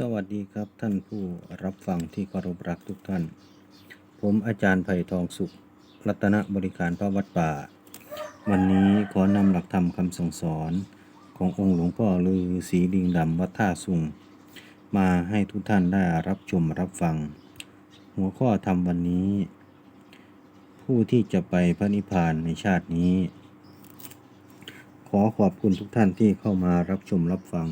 สวัสดีครับท่านผู้รับฟังที่เคารพรักทุกท่าน ผมอาจารย์ไผ่ทองสุข รัตนบริการพระวัดป่า วันนี้ขอนำหลักธรรมคำสั่งสอนขององค์หลวงพ่อลือศรีลิงดำวัดท่าสุง มาให้ทุกท่านได้รับชมรับฟัง หัวข้อธรรมวันนี้ ผู้ที่จะไปพระนิพพานในชาตินี้ ขอขอบคุณทุกท่านที่เข้ามารับชมรับฟัง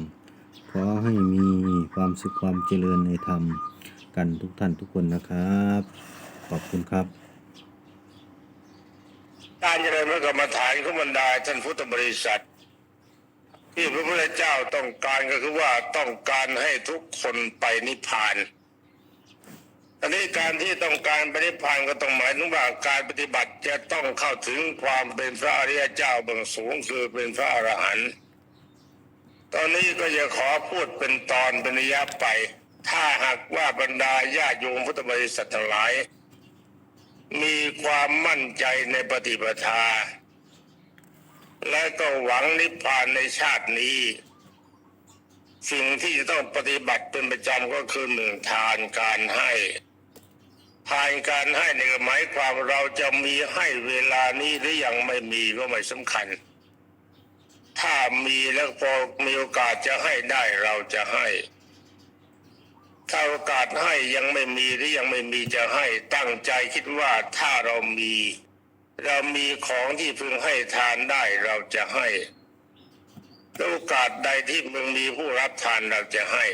ขอให้มีความสุขความเจริญในธรรมกันทุกท่านทุกคนนะครับ ขอบคุณครับ การเจริญพระกรรมฐานของบรรดาท่านพุทธบริษัท ที่พระพุทธเจ้าต้องการก็คือว่าต้องการให้ทุกคนไปนิพพานอันนี้การที่ต้องการไปนิพพานก็ต้องหมายถึงว่าการปฏิบัติจะต้องเข้าถึงความเป็นพระอริยเจ้าเบื้องสูงคือเป็นพระอรหันต์ ตอนนี้ก็จะขอพูดเป็นตอนเป็นระยะไป ถ้าหากว่าบรรดาญาโยมพุทธบริษัททั้งหลาย มีความมั่นใจในปฏิปทา และก็หวังนิพพานในชาตินี้ สิ่งที่จะต้องปฏิบัติเป็นประจำก็คือหนึ่งทานการให้ทานการให้ในหมายความเราจะมีให้เวลานี้หรือยังไม่มีก็ไม่สำคัญ ถ้ามีแล้วพอมีโอกาสจะให้ได้เราจะให้ ถ้าโอกาสให้ยังไม่มีหรือยังไม่มีจะให้ตั้งใจคิดว่าถ้าเรามี เรามีของที่พึงให้ทานได้เราจะให้โอกาสใดที่มึงมีผู้รับทานเราจะให้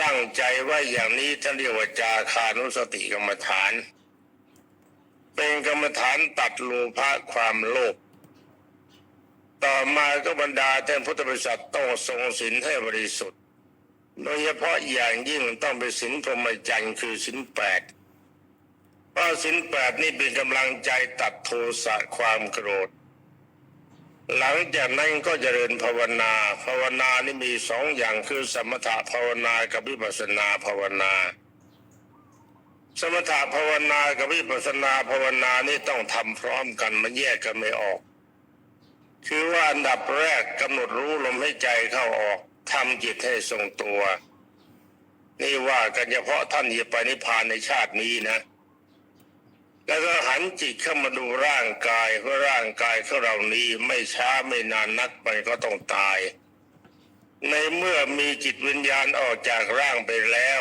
ตั้งใจว่าอย่างนี้ท่านเรียกว่าจาคานุสติกรรมฐาน เป็นกรรมฐานตัดโลภะความโลภ ต่อมาก็บรรดาท่านพุทธบริษัทต้องทรงศีลให้บริสุทธิ์ โดยเฉพาะอย่างยิ่งต้องเป็นศีลพรหมจรรย์คือศีลแปดเพราะศีลแปดนี่เป็นกำลังใจตัดโทสะความโกรธ หลังจากนั้นก็จเจริญภาวนา ภาวนานี่มีสองอย่างคือสมถะภาวนากับวิปัสสนาภาวนาสมถะภาวนากับวิปัสสนาภาวนานี่ต้องทำพร้อมกันมันแยกกันไม่ออก คือว่าอันดับแรกกำหนดรู้ลมให้ใจเข้าออกทำจิตให้ทรงตัว นี่ว่ากันเฉพาะท่านจะไปนิพพานในชาตินี้นะ แล้วก็หันจิตเข้ามาดูร่างกายเพราะร่างกายของเรานี้ไม่ช้าไม่นานนักมันก็ต้องตาย ในเมื่อมีจิตวิญญาณออกจากร่างไปแล้ว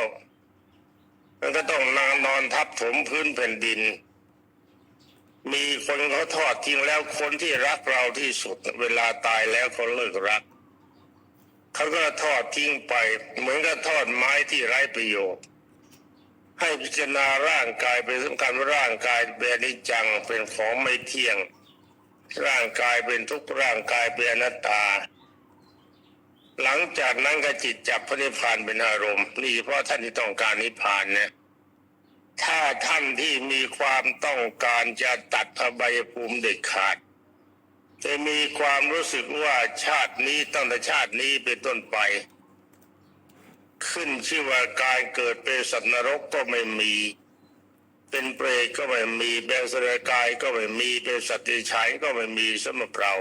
มันก็ต้องนางนอนทับถมพื้นแผ่นดิน มีคนเขาทอดทิ้งแล้วคนที่รักเราที่สุด เวลาตายแล้วเขาเลิกรักเขาก็ทอดทิ้งไป เหมือนกับทอดไม้ที่ไร้ประโยชน์ ให้พิจารณาร่างกายเป็นสำคัญว่าร่างกายเป็นนิจังเป็นของไม่เที่ยง ร่างกายเป็นทุกร่างกายเป็นอนัตตา หลังจากนั้นก็จิตจับพระนิพพานเป็นอารมณ์นี่เฉพาะท่านที่ต้องการนิพพานเนี่ย ถ้าท่านที่มีความต้องการจะตัดอบายภูมิเด็ดขาดจะมีความรู้สึกว่าชาตินี้ตั้งแต่ชาตินี้เป็นต้นไป ขึ้นชื่อว่าการเกิดเป็นสัตว์นรกก็ไม่มี เป็นเปรตก็ไม่มีเป็นสรกายก็ไม่มีเป็นสัตว์ที่ฉายก็ไม่มีสำหรับเรา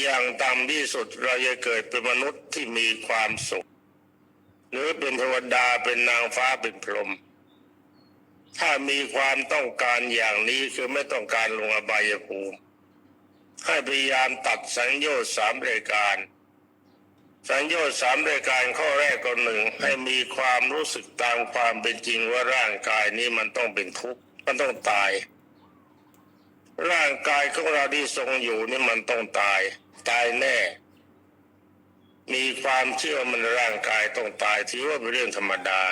อย่างต่ำที่สุดเราจะเกิดเป็นมนุษย์ที่มีความสุข หรือเป็นเทวดาเป็นนางฟ้าเป็นพรหม ถ้ามีความต้องการอย่างนี้คือไม่ต้องการลงอบายภูมิให้พยายามตัดสัญญาสามรายการ สัญญาสามรายการข้อแรกก็หนึ่งให้มีความรู้สึกตามความเป็นจริงว่าร่างกายนี้มันต้องเป็นทุกข์มันต้องตาย ร่างกายของเราที่ทรงอยู่นี่มันต้องตาย ตายแน่ มีความเชื่อมันร่างกายต้องตายถือว่าเป็นเรื่องธรรมดา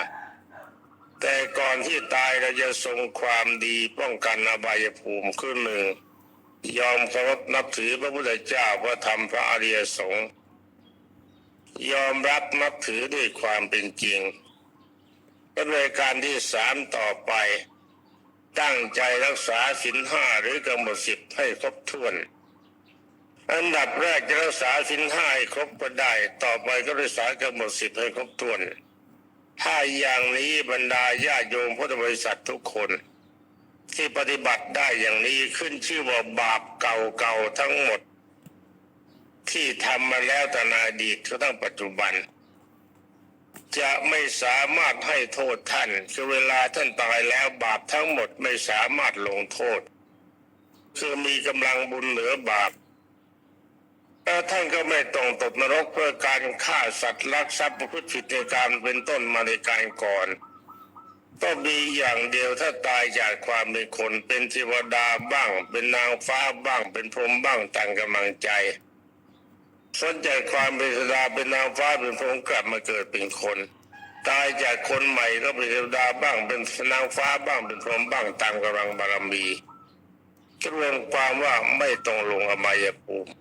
แต่ก่อนที่ตายเราจะทรงความดีป้องกันอบายภูมิคือหนึ่ง ยอมเคารพนับถือพระพุทธเจ้าพระธรรมพระอริยสงฆ์ยอมรับนับถือด้วยความเป็นจริงและรายการที่สามต่อไป ตั้งใจรักษาศีลห้าหรือกำหนดสิบให้ครบถ้วน อันดับแรกจะรักษาศีลห้าให้ครบก็ได้ ต่อไปก็รักษากำหนดสิบให้ครบถ้วน ถ้าอย่างนี้บรรดาญาโยมพุทธบริษัททุกคน ที่ปฏิบัติได้อย่างนี้ขึ้นชื่อว่าบาปเก่าๆทั้งหมด ที่ทำมาแล้วแต่ในอดีตก็ตั้งปัจจุบัน จะไม่สามารถให้โทษท่านคือเวลาท่านตายแล้วบาปทั้งหมดไม่สามารถลงโทษ คือมีกำลังบุญเหนือบาป ท่านก็ไม่ต้องตกนรกเพื่อการฆ่าสัตว์ลักทรัพย์ประพฤติผิดในการเป็นต้นมาในการก่อนก็มีอย่างเดียวถ้าตายจากความเป็นคนเป็นเทวดาบ้าง เป็นนางฟ้าบ้าง เป็นพรหมบ้างต่างกำลังใจสนใจความเป็นเทวดาเป็นนางฟ้าเป็นพรหมกลับมาเกิดเป็นคน ตายจากคนใหม่ก็เป็นเทวดาบ้าง เป็นนางฟ้าบ้างเป็นพรหมบ้างตามกำลังบารมีรวมความว่าไม่ต้องลงอบายภูมิ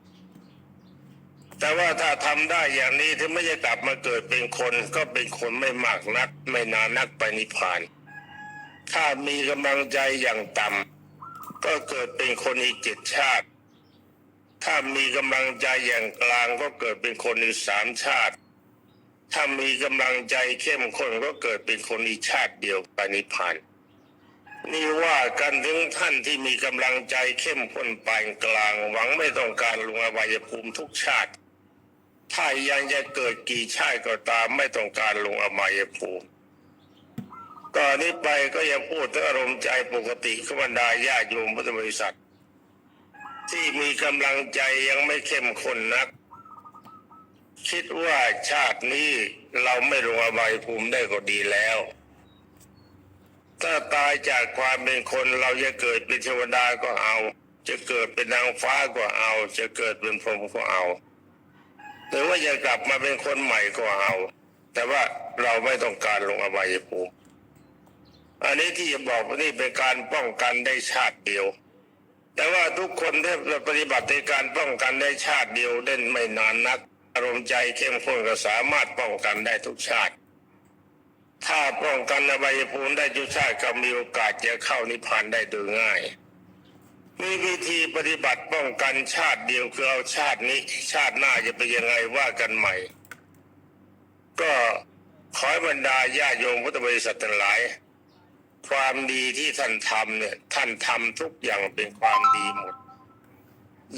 แต่ว่าถ้าทำได้อย่างนี้ถึงไม่จะกลับมาเกิดเป็นคน ก็เป็นคนไม่มากนัก ไม่นานนักไปนิพพาน ถ้ามีกำลังใจอย่างต่ำก็เกิดเป็นคนอีกเจ็ดชาติ ถ้ามีกำลังใจอย่างกลางก็เกิดเป็นคนอีกสามชาติ ถ้ามีกำลังใจเข้มข้นก็เกิดเป็นคนอีกชาติเดียวไปนิพพานนี่ว่ากันถึงท่านที่มีกำลังใจเข้มข้นปานกลาง หวังไม่ต้องการลงอบายภูมิทุกชาติ ถ้ายังจะเกิดกี่ชาติก็ตามไม่ต้องการลงอบายภูมิก่อนนี้ไปก็ยังพูดถึงอารมณ์ใจปกติขบรรดาญาติโยมพุทธบริษัท ที่มีกำลังใจยังไม่เข้มข้นนัก คิดว่าชาตินี้เราไม่ลงอบายภูมิได้ก็ดีแล้ว ถ้าตายจากความเป็นคนเราจะเกิดเป็นเทวดาก็เอา จะเกิดเป็นนางฟ้าก็เอา จะเกิดเป็นพรหมก็เอา หรือว่าจะกลับมาเป็นคนใหม่ก็เอา แต่ว่าเราไม่ต้องการลงอบายภูมิอันนี้ที่จะบอกว่านี่เป็นการป้องกันได้ชาติเดียว แต่ว่าทุกคนที่ปฏิบัติในการป้องกันได้ชาติเดียวเล่นไม่นานนัก อารมณ์ใจเข้มข้นก็สามารถป้องกันได้ทุกชาติ ถ้าป้องกันอบายภูมิได้ทุกชาติก็มีโอกาสจะเข้านิพพานได้โดยง่าย มีวิธีปฏิบัติป้องกันชาติเดียวคือเอาชาตินี้ ชาติหน้าจะเป็นยังไงว่ากันใหม่ ก็ขอให้บรรดาญาตโยมพุทธบริษัททั้งหลาย ความดีที่ท่านทำเนี่ย ท่านทำทุกอย่างเป็นความดีหมด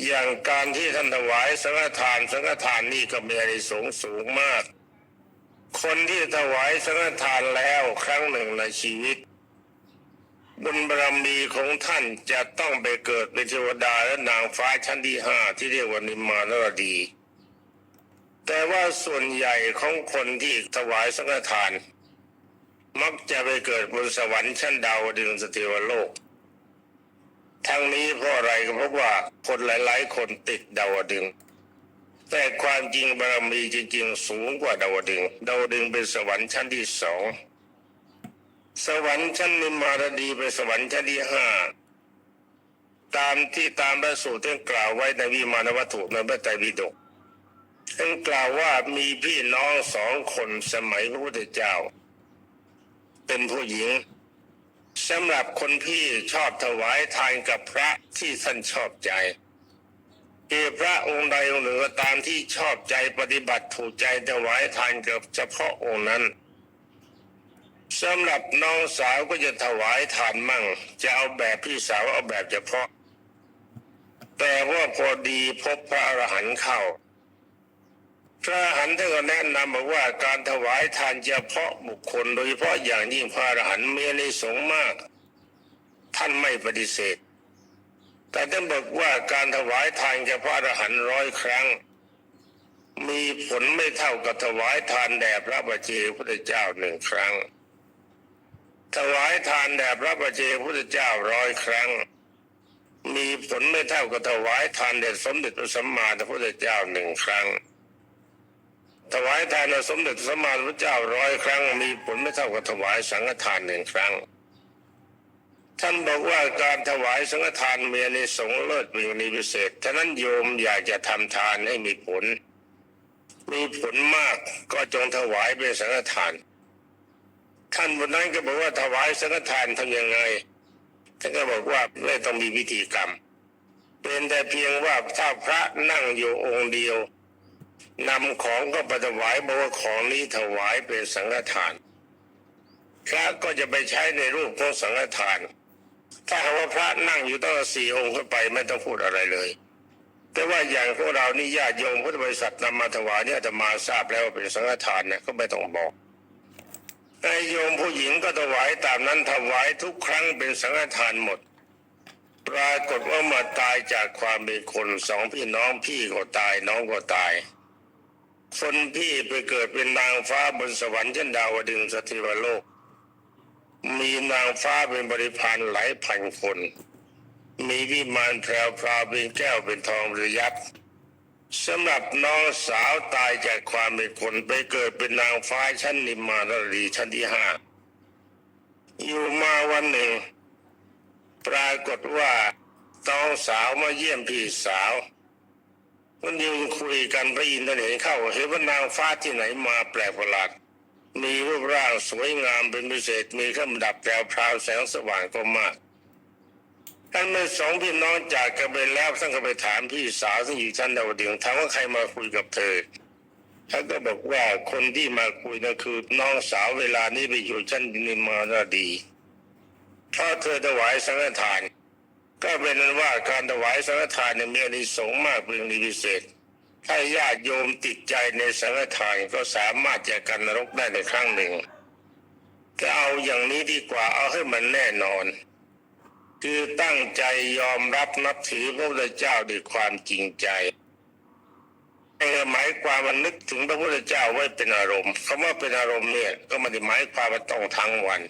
อย่างการที่ท่านถวายสังฆทานสังฆทานนี่ก็มีอานิสงสูงมาก คนที่ถวายสังฆทานแล้วครั้งหนึ่งในชีวิต บุญบารมีของท่านจะต้องไปเกิดเป็นเทวดาและนางฟ้าชั้นที่ห้าที่เรียกว่านิมมานรดี แต่ว่าส่วนใหญ่ของคนที่ถวายสังฆทาน มักจะไปเกิดบนสวรรค์ชั้นดาวดึงสเทวโลก ทั้งนี้เพราะอะไรก็เพราะว่าคนหลายๆ คนติดดาวดึง แต่ความจริงบารมีจริงๆ สูงกว่าดาวดึง ดาวดึงเป็นสวรรค์ชั้นที่สอง สวรรค์ชั้นนิมมารดีเป็นสวรรค์ชั้นที่ห้าตามที่ตามพระสูตรที่กล่าวไว้ในวิมานวัตถุในพระไตรปิฎกท่านกล่าวว่ามีพี่น้องสองคนสมัยพระพุทธเจ้า เป็นผู้หญิงสำหรับคนพี่ชอบถวายทานกับพระที่ท่านชอบใจคือพระองค์ใดองค์หนึ่งตามที่ชอบใจปฏิบัติถูกใจถวายทานกับเฉพาะองค์นั้น สำหรับน้องสาวก็จะถวายทานมั่ง จะเอาแบบพี่สาวเอาแบบเฉพาะ แต่ว่าพอดีพบพระอรหันต์เข้า พระอรหันต์ท่านก็แนะนำบอกว่าการถวายทานเฉพาะบุคคล โดยเฉพาะอย่างยิ่งพระอรหันต์มีอนิสงส์มาก ท่านไม่ปฏิเสธ แต่ท่านบอกว่าการถวายทานแก่พระอรหันต์ร้อยครั้ง มีผลไม่เท่ากับถวายทานแด่พระบัจเจพุทธเจ้าหนึ่งครั้ง ถวายทานแด่พระบัจเจพุทธเจ้าร้อยครั้ง มีผลไม่เท่ากับถวายทานแด่สมเด็จพระสัมมาสัมพุทธเจ้าหนึ่งครั้ง ถวายทานแด่สมเด็จพระสัมมาสัมพุทธเจ้าร้อยครั้ง มีผลไม่เท่ากับถวายสังฆทานหนึ่งครั้ง ท่านบอกว่าการถวายสังฆทานเมีอานิสงเลิศเป็นกรณีพิเศษฉะนั้นโยมอยากจะทำทานให้มีผล มีผลมากก็จงถวายเป็นสังฆทาน ท่านบนนั้นก็บอกว่าถวายสังฆทานทำยังไงท่านก็บอกว่าไม่ต้องมีพิธีกรรม เป็นแต่เพียงว่าถ้าพระนั่งอยู่องค์เดียวนำของก็ไปถวายบอกว่าของนี้ถวายเป็นสังฆทาน พระก็จะไปใช้ในรูปของสังฆทาน ถ้าหากว่าพระนั่งอยู่ตั้งสี่องค์ขึ้นไปไม่ต้องพูดอะไรเลย แต่ว่าอย่างพวกเรานี่ญาติโยมพุทธบริษัทนำมาถวายเนี่ยอาตมาทราบแล้วว่าเป็นสังฆทานเนี่ยก็ไม่ต้องบอก ไอ้โยมผู้หญิงก็ถวายตามนั้นถวายทุกครั้งเป็นสังฆทานหมด ปรากฏว่ามาตายจากความเป็นคนสองพี่น้องพี่ก็ตายน้องก็ตาย คนพี่ไปเกิดเป็นนางฟ้าบนสวรรค์ชั้นดาวดึงสถิวโลก มีนางฟ้าเป็นบริพารหลายพันคน มีวิมานแพรวพราวเป็นแก้วเป็นทองหรือยักษ์ สำหรับน้องสาวตายจากความเป็นคนไปเกิดเป็นนางฟ้าชั้นนิมมานรีชั้นที่ห้าอยู่มาวันหนึ่ง ปรากฏว่าน้องสาวมาเยี่ยมพี่สาวมันยืนคุยกันพระอินทร์เห็นเข้าเห็นว่านางฟ้าที่ไหนมาแปลกประหลาดมีรูปร่างสวยงามเป็นพิเศษมีเครื่องดับแปลวพราวแสงสว่างก็มาก ท่านเมื่อสองพี่น้องจากกันไปแล้วท่านก็ไปถามพี่สาวซึ่งอยู่ชั้นดาวดึงถามว่าใครมาคุยกับเธอท่านก็บอกว่าคนที่มาคุยนั่นคือน้องสาวเวลานี้ไปอยู่ชั้นนิมมานดีเพราะเธอถวายสังฆทาน ก็เป็นนั้นว่าการถวายสังฆทานเนี่ยมีอนิสงส์มากเป็นพิเศษ ถ้าญาติโยมติดใจในสังฆทานก็สามารถจะกันนรกได้ในครั้งหนึ่งก็เอาอย่างนี้ดีกว่าเอาให้มันแน่นอน คือตั้งใจยอมรับนับถือพระพุทธเจ้าด้วยความจริงใจหมายความมันนึกถึงพระพุทธเจ้าไว้เป็นอารมณ์คำว่าเป็นอารมณ์เนี่ยก็ไมันหมายความว่าต้องทั้งวัน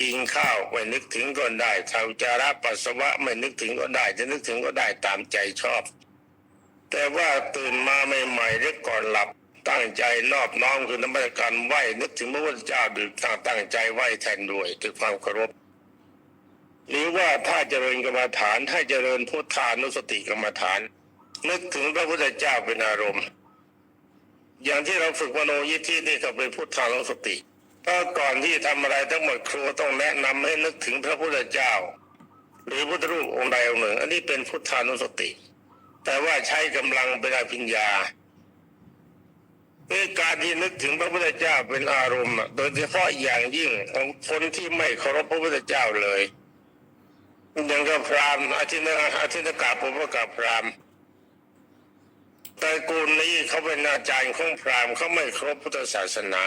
กินข้าวไม่นึกถึงก็ได้ทำจาระปัสสาวะไม่นึกถึงก็ได้ จะนึกถึงก็ได้ตามใจชอบ แต่ว่าตื่นมาใหม่ๆหรือก่อนหลับตั้งใจนอบน้อมคือนมัสการไหวนึกถึงพระพุทธเจ้าดื่มตั้งใจไหวแทนด้วยด้วยความเคารพ หรือว่าถ้าเจริญกรรมฐานให้เจริญพุทธานุสติกรรมฐาน นึกถึงพระพุทธเจ้าเป็นอารมณ์ อย่างที่เราฝึกมโนยิทธินี่ก็เป็นพุทธานุสติเพราก่อนที่ทำอะไรทั้งหมดครูต้องแนะนำให้นึกถึงพระพุทธเจ้า หรือพุทธรูปองค์ใดองค์หนึ่ง อันนี้เป็นพุทธานุสติ แต่ว่าใช้กำลังเป็นอภิญญาคือการที่นึกถึงพระพุทธเจ้าเป็นอารมณ์โดยเฉพาะอย่างยิ่งของคนที่ไม่เคารพพระพุทธเจ้าเลย ย่างกับพรามอาทิตนอาทิตนกาปุปกาพรามณ์ตระกูลนี้เขาเป็นอาจารย์ของพรามเขาไม่เคารพพุทธศาสนา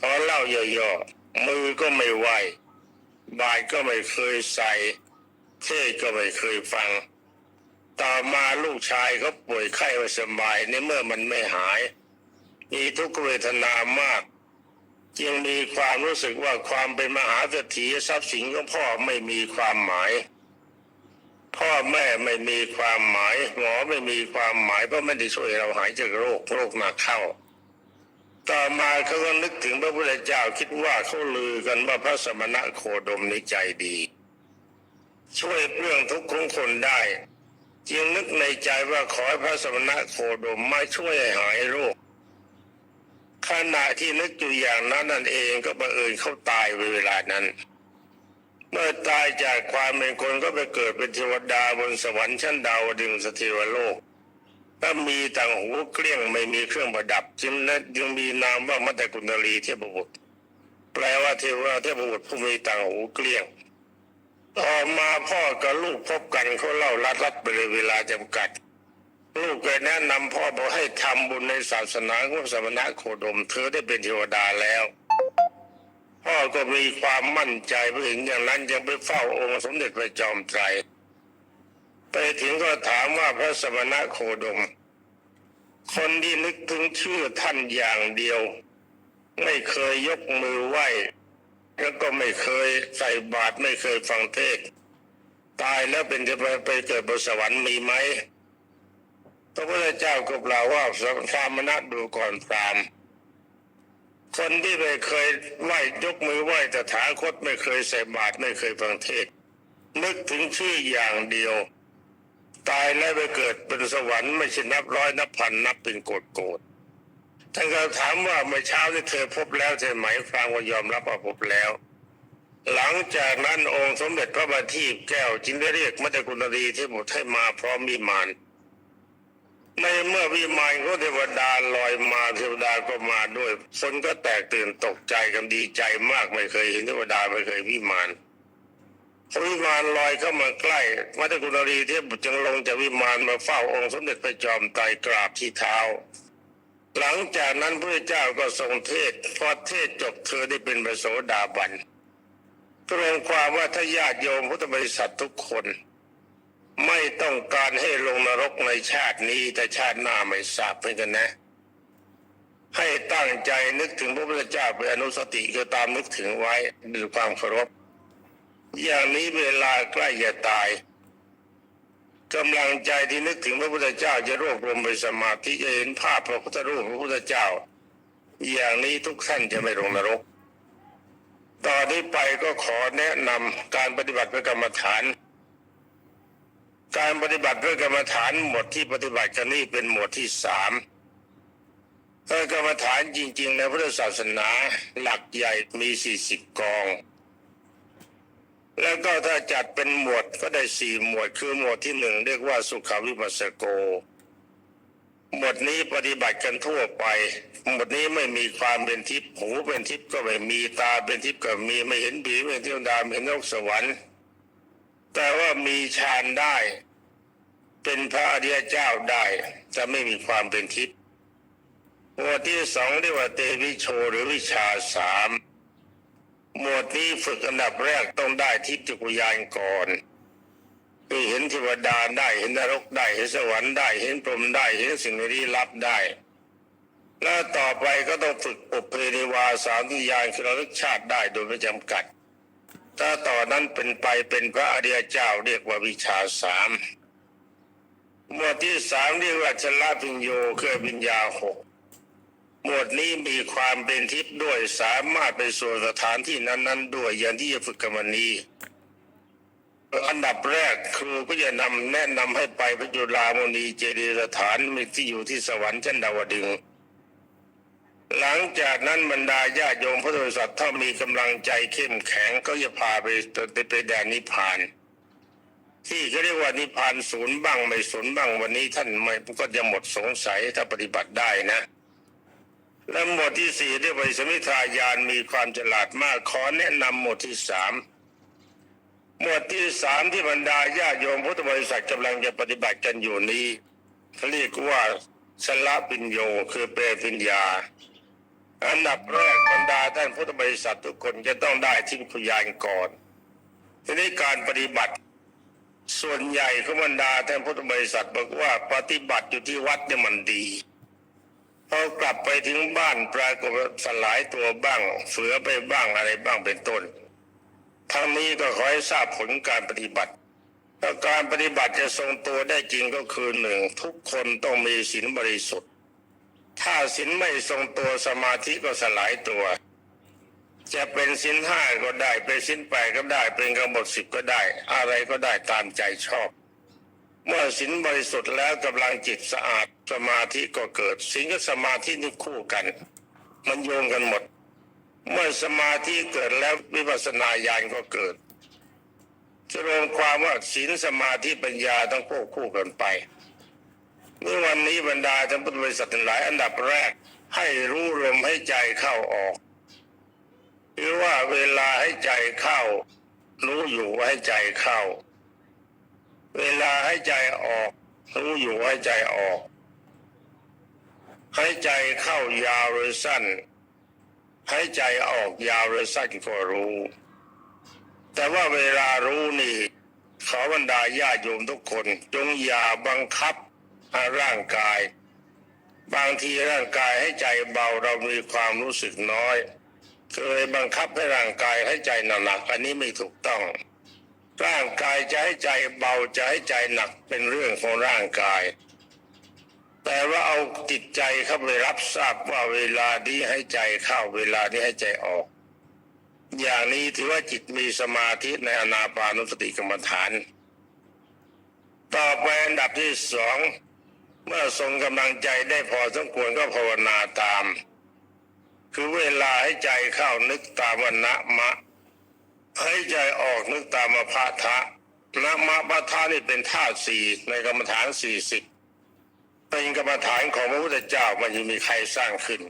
พอเล่าย่อๆมือก็ไม่ไหวบาทก็ไม่เคยใส่เทศก็ไม่เคยฟัง ต่อมาลูกชายเขาป่วยไข้ไม่สบายในเมื่อมันไม่หาย มีทุกขเวทนามาก จึงมีความรู้สึกว่าความเป็นมหาเศรษฐีทรัพย์สินของพ่อไม่มีความหมาย พ่อแม่ไม่มีความหมาย หมอไม่มีความหมายเพราะไม่ได้ช่วยเราหายจากโรคโรคหนักเข้า ต่อมาเขาก็นึกถึงพระพุทธเจ้าคิดว่าเขาลือกันว่าพระสมณะโคดมนี้ใจดี ช่วยเรื่องทุกข์ของคนได้ จึงนึกในใจว่าขอให้พระสมณะโคดมมาช่วยหายโรค ขณะที่นึกอยู่อย่างนั้นนั่นเองก็บังเอิญเขาตายเวลานั้น เมื่อตายจากความเป็นคนก็ไปเกิดเป็นเทวดาบนสวรรค์ชั้นดาวดึงสถิวโลกถ้ามีต่างหูเกลี้ยงไม่มีเครื่องประดับจึงนั้นจึงมีนามว่ามัตตกุณลีเทพบุตรแปลว่าเทวเทพบุตรผู้มีต่างหูเกลี้ยง ต่อมาพ่อกับลูกพบกันเขาเล่ารัดรัดไปเลยเวลาจำกัด ลูกเคยแนะนำพ่อบอกให้ทำบุญในศาสนาของสมณะโคดม เธอได้เป็นเทวดาแล้ว พ่อก็มีความมั่นใจไปถึงอย่างนั้นยังไปเฝ้าองค์สมเด็จพระจอมไตรไปถึงก็ถามว่าพระสมณะโคดม คนที่นึกถึงชื่อท่านอย่างเดียว ไม่เคยยกมือไหว้แล้วก็ไม่เคยใส่บาตรไม่เคยฟังเทศ ตายแล้วเป็นจะไปไปเกิดบนสวรรค์มีไหม พระพุทธเจ้าก็กล่าวว่าพรามณะดูก่อนพรามณ์คนที่ไม่เคยไหว้ยกมือไหว้ตถาคตไม่เคยใส่บาตรไม่เคยฟังเทศ นึกถึงชื่ออย่างเดียว ตายแล้วไปเกิดเป็นสวรรค์ไม่ใช่นับร้อยนับพันนับเป็นโกดโกดท่านก็ถามว่าเมื่อเช้าที่เธอพบแล้วใช่ไหมพรามว่ายอมรับว่าพบแล้ว หลังจากนั้นองค์สมเด็จพระบัณฑิตแก้วจึงได้เรียกมัตตกุณรีที่บุตรให้มาพร้อมวิมาน ในเมื่อวิมานของเทวดาลอยมาเทวดาก็มาด้วยคนก็แตกตื่นตกใจกันดีใจมากไม่เคยเห็นเทวดาไม่เคยวิมานวิมานลอยเข้ามาใกล้มัตตกุณรีเทพบุตรจึงลงจากวิมานมาเฝ้าองค์สมเด็จพระจอมไตรกราบที่เท้า หลังจากนั้นพระเจ้าก็ทรงเทศพอเทศจบเธอได้เป็นพระโสดาบันก็รวความว่าถ้าญาติโยมพุทธบริษัททุกคน ไม่ต้องการให้ลงนรกในชาตินี้แต่ชาติหน้าไม่ทราบเหมือนกันนะ ให้ตั้งใจนึกถึงพระพุทธเจ้าเป็นอนุสติคือตามนึกถึงไว้ด้วยความเคารพ อย่างนี้เวลาใกล้จะตายกำลังใจที่นึกถึงพระพุทธเจ้าจะรวบรวมไปสมาธิจะเห็นภาพพระพุทธรูปพระพุทธเจ้า อย่างนี้ทุกท่านจะไม่ลงนรก ต่อนนี้ไปก็ขอแนะนำการปฏิบัติเพื่อกรรมฐาน การปฏิบัติเพื่อกรรมฐานหมวดที่ปฏิบัติกันนี่เป็นหมวดที่สามเพื่อกรรมฐานจริง ๆ ในพุทธศาสนาหลักใหญ่มีสี่สิบกอง แล้วก็ถ้าจัดเป็นหมวดก็ได้สี่หมวดคือหมวดที่หนึ่งเรียกว่าสุขวิปัสสโก หมวดนี้ปฏิบัติกันทั่วไป หมวดนี้ไม่มีความเป็นทิพย์หูเป็นทิพย์ก็ไม่มีตาเป็นทิพย์ก็มีไม่เห็นผีไม่เห็นเทวดาไม่เห็นนรกสวรรค์ แต่ว่ามีฌานได้ เป็นพระอริยเจ้าได้ จะไม่มีความเป็นทิพย์หมวดที่สองเรียกว่าเตวิโชหรือวิชาสามหมวดนี้ฝึกอันดับแรกต้องได้ทิพย์จักรยานก่อนคือเห็นเทวดาได้เห็นนรกได้เห็นสวรรค์ได้เห็นพรหมได้เห็นสิ่งลี้ลับได้ แล้วต่อไปก็ต้องฝึกปุเพนิวาสามวิญญาณคือระลึกชาติได้โดยไม่จำกัด ถ้าต่อนนั้นเป็นไปเป็นพระอริยเจ้าเรียกว่าวิชาสามหมวดที่สามเรียกว่าชละพิญโยคือวิญญาหกหมวดนี้มีความเป็นทิพย์ด้วยสามารถไปสู่สถานที่นั้น ๆ ด้วยอย่างที่จะฝึกกันวันนี้อันดับแรกครูก็จะนำแนะนำให้ไปพระจุลามณีเจดีย์สถานมีที่อยู่ที่สวรรค์ชั้นดาวดึงส์ หลังจากนั้นบรรดาญาโยมพุทธบริษัทถ้ามีกำลังใจเข้มแข็งก็จะพาไปไปไปแดนนิพพาน ที่เขาเรียกว่านิพพานศูนย์บ้างไม่ศูนย์บ้างวันนี้ท่านไม่ก็จะหมดสงสัยถ้าปฏิบัติได้นะและหมวดที่สี่เรียกว่าสมิทายานมีความฉลาดมากขอแนะนำหมวดที่สามหมวดที่สามที่บรรดาญาโยมพุทธบริษัทกำลังจะปฏิบัติกันอยู่นี้เขาเรียกว่าสละปิญโยคือเปรปิญญา อันดับแรกบรรดาท่านพุทธบริษัททุกคนจะต้องได้ทิ้งพยานก่อนทีนี้การปฏิบัติ ส่วนใหญ่ของบรรดาท่านพุทธบริษัทบอกว่าปฏิบัติอยู่ที่วัดเนี่ยมันดีพอกลับไปถึงบ้านปรากฏสลายตัวบ้างเฟือไปบ้างอะไรบ้างเป็นต้นทั้งนี้ก็ขอให้ทราบผลการปฏิบัติถ้าการปฏิบัติจะทรงตัวได้จริงก็คือหนึ่งทุกคนต้องมีศีลบริสุทธิ์ ถ้าศีลไม่ทรงตัวสมาธิก็สลายตัว จะเป็นศีลห้าก็ได้ เป็นศีลแปดก็ได้ เป็นกำหนดสิบก็ได้ อะไรก็ได้ตามใจชอบ เมื่อศีลบริสุทธิ์แล้วกำลังจิตสะอาดสมาธิก็เกิดศีลกับสมาธินี่คู่กัน มันโยงกันหมด เมื่อสมาธิเกิดแล้ววิปัสสนาญาณก็เกิดจะรวมความว่าศีลสมาธิปัญญาต้องควบคู่กันไป เมื่อวันนี้บรรดาท่านพุทธบริษัทหลายอันดับแรก ให้รู้ลมให้ใจเข้าออกหรือว่าเวลาให้ใจเข้า รู้อยู่ว่าให้ใจเข้า เวลาให้ใจออก รู้อยู่ว่าให้ใจออก ให้ใจเข้ายาวหรือสั้น ให้ใจออกยาวหรือสั้นก็รู้ แต่ว่าเวลารู้นี่ขอบรรดาญาโยมทุกคน จงอย่าบังคับ ร่างกาย บางทีร่างกายให้ใจเบาเรามีความรู้สึกน้อย เคยบังคับให้ร่างกายให้ใจหนักอันนี้ไม่ถูกต้อง ร่างกายจะให้ใจเบาจะให้ใจหนักเป็นเรื่องของร่างกาย แต่ว่าเอาจิตใจเข้าไปรับทราบว่าเวลานี้ให้ใจเข้าเวลานี้ให้ใจออก อย่างนี้ถือว่าจิตมีสมาธิในอนาปานุสติกรรมฐาน ต่อไปอันดับที่สอง เมื่อทรงกำลังใจได้พอสมควรก็ภาวนาตาม คือเวลาให้ใจเข้านึกตามวันนะมะ ให้ใจออกนึกตามมาพะทะนะมะพระทะนี่เป็นธาตุสี่ในกรรมฐานสี่สิบเป็นกรรมฐานของพระพุทธเจ้ามันยังมีใครสร้างขึ้น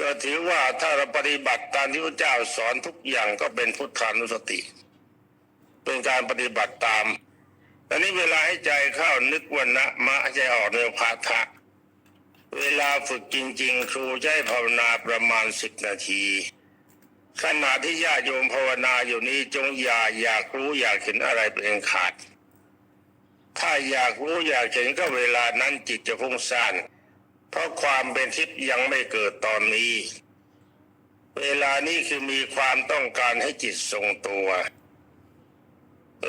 ก็ถือว่าถ้าเราปฏิบัติตามที่พระเจ้าสอนทุกอย่างก็เป็นพุทธานุสติ เป็นการปฏิบัติตาม อันนี้เวลาให้ใจเข้านึกวันนะมะใจออกเนื้อพาทะเวลาฝึกจริง ๆ ครูให้ภาวนาประมาณสิบนาที ขณะที่ญาติโยมภาวนาอยู่นี้จงอย่าอยากรู้อยากเห็นอะไรเป็นขาด ถ้าอยากรู้อยากเห็นก็เวลานั้นจิตจะพุ่งซ่านเพราะความเป็นทิพย์ยังไม่เกิดตอนนี้ เวลานี้คือมีความต้องการให้จิตทรงตัว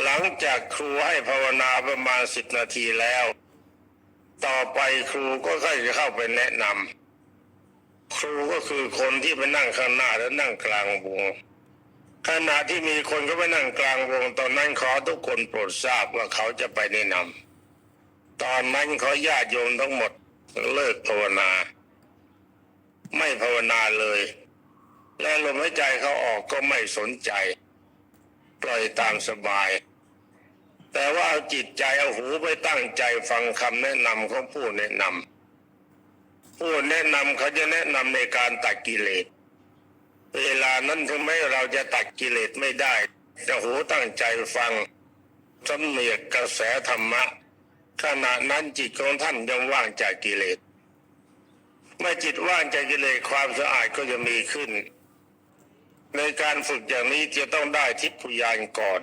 หลังจากครูให้ภาวนาประมาณสิบนาทีแล้ว ต่อไปครูก็ค่อยจะเข้าไปแนะนำครูก็คือคนที่ไปนั่งข้างหน้าและนั่งกลางวงขณะที่มีคนก็ไปนั่งกลางวงตอนนั้นขอทุกคนโปรดทราบว่าเขาจะไปแนะนำตอนนั้นขอญาติโยมทั้งหมดเลิกภาวนา ไม่ภาวนาเลย และลมหายใจเขาออกก็ไม่สนใจ ปล่อยตามสบาย แต่ว่าจิตใจเอาหูไปตั้งใจฟังคำแนะนำของผู้แนะนำผู้แนะนำเขาจะแนะนำในการตัดกิเลส เวลานั้นถึงแม้เราจะตัดกิเลสไม่ได้แต่หูตั้งใจฟังสำเนียกกระแสธรรมะ ขณะนั้นจิตของท่านยังว่างจากกิเลสเมื่อจิตว่างจากกิเลสความสะอาดก็จะมีขึ้น ในการฝึกอย่างนี้จะต้องได้ทิพยานก่อน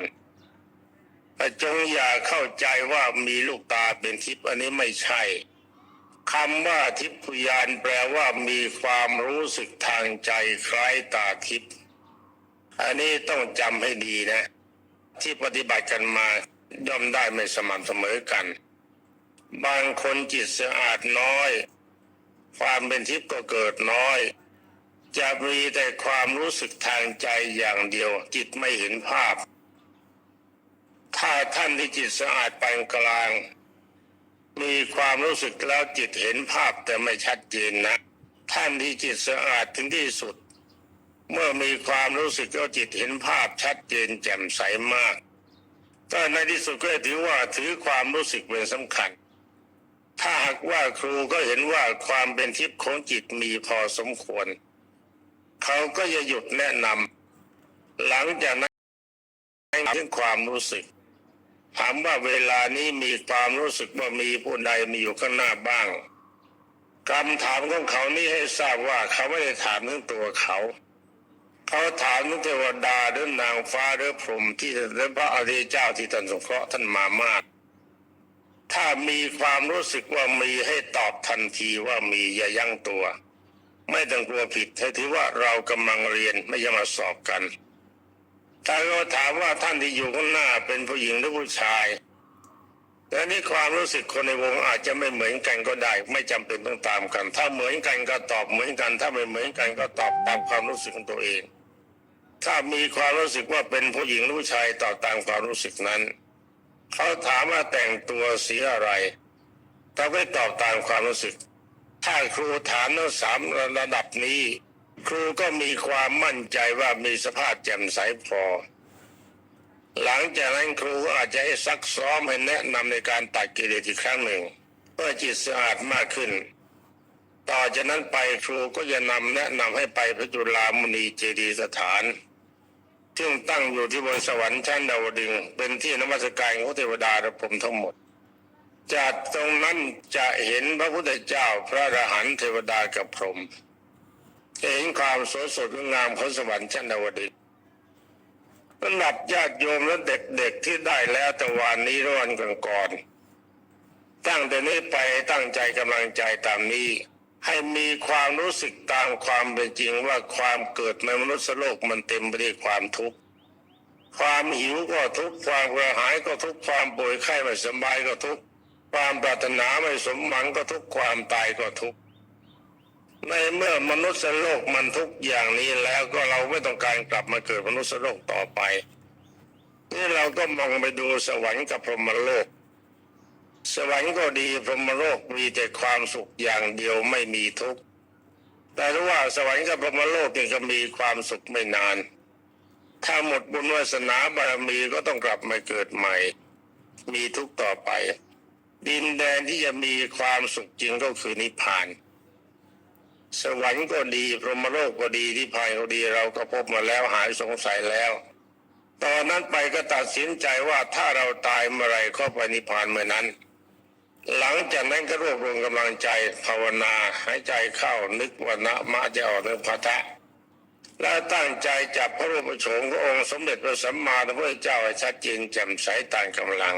จงอย่าเข้าใจว่ามีลูกตาเป็นทิพย์อันนี้ไม่ใช่คำว่าทิพยานแปลว่ามีความรู้สึกทางใจคล้ายตาทิพย์อันนี้ต้องจำให้ดีนะ ที่ปฏิบัติกันมาย่อมได้ไม่สม่ำเสมอกัน บางคนจิตสะอาดน้อย ความเป็นทิพย์ก็เกิดน้อย จะมีแต่ความรู้สึกทางใจอย่างเดียว จิตไม่เห็นภาพ ถ้าท่านที่จิตสะอาดปานกลาง มีความรู้สึกแล้วจิตเห็นภาพแต่ไม่ชัดเจนนะ ท่านที่จิตสะอาดถึงที่สุด เมื่อมีความรู้สึกแล้วจิตเห็นภาพชัดเจนแจ่มใสมากก็ในที่สุดก็ถือว่าถือความรู้สึกเป็นสำคัญ ถ้าหากว่าครูก็เห็นว่าความเป็นทิพย์ของจิตมีพอสมควร เขาก็จะหยุดแนะนำหลังจากนั้นถึงความรู้สึกถามว่าเวลานี้มีความรู้สึกว่ามีผู้ใดมีอยู่ข้างหน้าบ้างคำถามของเขานี่ให้ทราบว่าเขาไม่ได้ถามถึงตัวเขา เขาถามถึงเทวดาหรือนางฟ้าหรือพรหมที่หรือพระอริยเจ้าที่ท่านสงเคราะห์ท่านมามาก ถ้ามีความรู้สึกว่ามีให้ตอบทันทีว่ามีอย่ายั้งตัว ไม่ต้องกลัวผิดให้ถือว่าเรากำลังเรียนไม่ใช่มาสอบกัน ถ้าเขาถามว่าท่านที่อยู่ข้างหน้าเป็นผู้หญิงหรือผู้ชายแต่นี่ความรู้สึกคนในวงอาจจะไม่เหมือนกันก็ได้ ไม่จำเป็นต้องตามกัน ถ้าเหมือนกันก็ตอบเหมือนกัน ถ้าไม่เหมือนกันก็ตอบตามความรู้สึกของตัวเอง ถ้ามีความรู้สึกว่าเป็นผู้หญิงหรือผู้ชายตอบตามความรู้สึกนั้น เขาถามว่าแต่งตัวสีอะไรเราไม่ตอบตามความรู้สึก ถ้าครูถามทั้งสามระดับนี้ ครูก็มีความมั่นใจว่ามีสภาพแจ่มใสพอ หลังจากนั้นครูก็อาจจะให้ซักซ้อมให้แนะนำในการตัดกิเลสอีกครั้งหนึ่ง เพื่อจิตสะอาดมากขึ้น ต่อจากนั้นไปครูก็จะนำแนะนำให้ไปพระจุลามณีเจดีสถานซึ่งตั้งอยู่ที่บนสวรรค์ชั้นดาวดึงเป็นที่นมัสการของเทวดาและพรหมทั้งหมด จากตรงนั้นจะเห็นพระพุทธเจ้าพระอรหันต์เทวดากับพรหมจะเห็นความสวยสดงามของสวรรค์ชั้นดาวดึงส์สำหรับญาติโยมและเด็กๆที่ได้แล้วแต่วันนี้ร้อนกันก่อนตั้งแต่นี้ไปตั้งใจกำลังใจตามนี้ ให้มีความรู้สึกตามความเป็นจริงว่าความเกิดในมนุษย์โลกมันเต็มไปด้วยความทุกข์ความหิวก็ทุกข์ความกระหายก็ทุกข์ความป่วยไข้ไม่สบายก็ทุกข์ ความปรารถนาไม่สมหวังก็ทุกความตายก็ทุกในเมื่อมนุษย์โลกมันทุกอย่างนี้แล้วก็เราไม่ต้องการกลับมาเกิดมนุษย์โลกต่อไป นี่เราก็มองไปดูสวรรค์กับพรหมโลก สวรรค์ก็ดีพรหมโลกมีแต่ความสุขอย่างเดียวไม่มีทุกข์แต่รู้ว่าสวรรค์กับพรหมโลกนี่ก็มีความสุขไม่นาน ถ้าหมดบุญวาสนาบารมีก็ต้องกลับมาเกิดใหม่ มีทุกข์ต่อไป ดินแดนที่จะมีความสุขจริงก็คือนิพพาน สวรรค์ก็ดีพรหมโลกก็ดีที่พานก็ดีเราก็พบมาแล้วหายสงสัยแล้ว ตอนนั้นไปก็ตัดสินใจว่าถ้าเราตายเมื่อไรก็ไปนิพพานเมื่อนั้น หลังจากนั้นก็รวบรวมกำลังใจภาวนาหายใจเข้านึกว่านะมะจะออกนึกพัทะแล้วตั้งใจจับพระรูปโฉมขององค์สมเด็จพระสัมมาสัมพุทธเจ้าให้ชัดเจนแจ่มใสตามกำลัง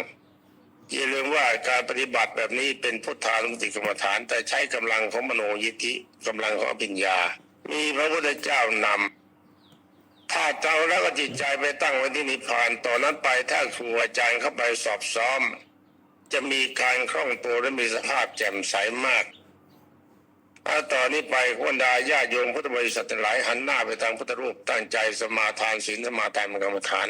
อย่าลืมว่าการปฏิบัติแบบนี้เป็นพุทธานุสติกรรมฐาน แต่ใช้กำลังของมโนยิทธิกำลังของอภิญญา มีพระพุทธเจ้านำถ้าเจ้าแล้วก็จิตใจไปตั้งไว้ที่นิพพานต่อนนั้นไปถ้าครูอาจารย์เข้าไปสอบซ้อม จะมีการคล่องตัวและมีสภาพแจ่มใสมากถ้าต่อนนี้ไปคนดาญาโยมพุทธบริษัทหลายหันหน้าไปทางพุทธรูปตั้งใจสมาทานศีลสมาทานกรรมฐาน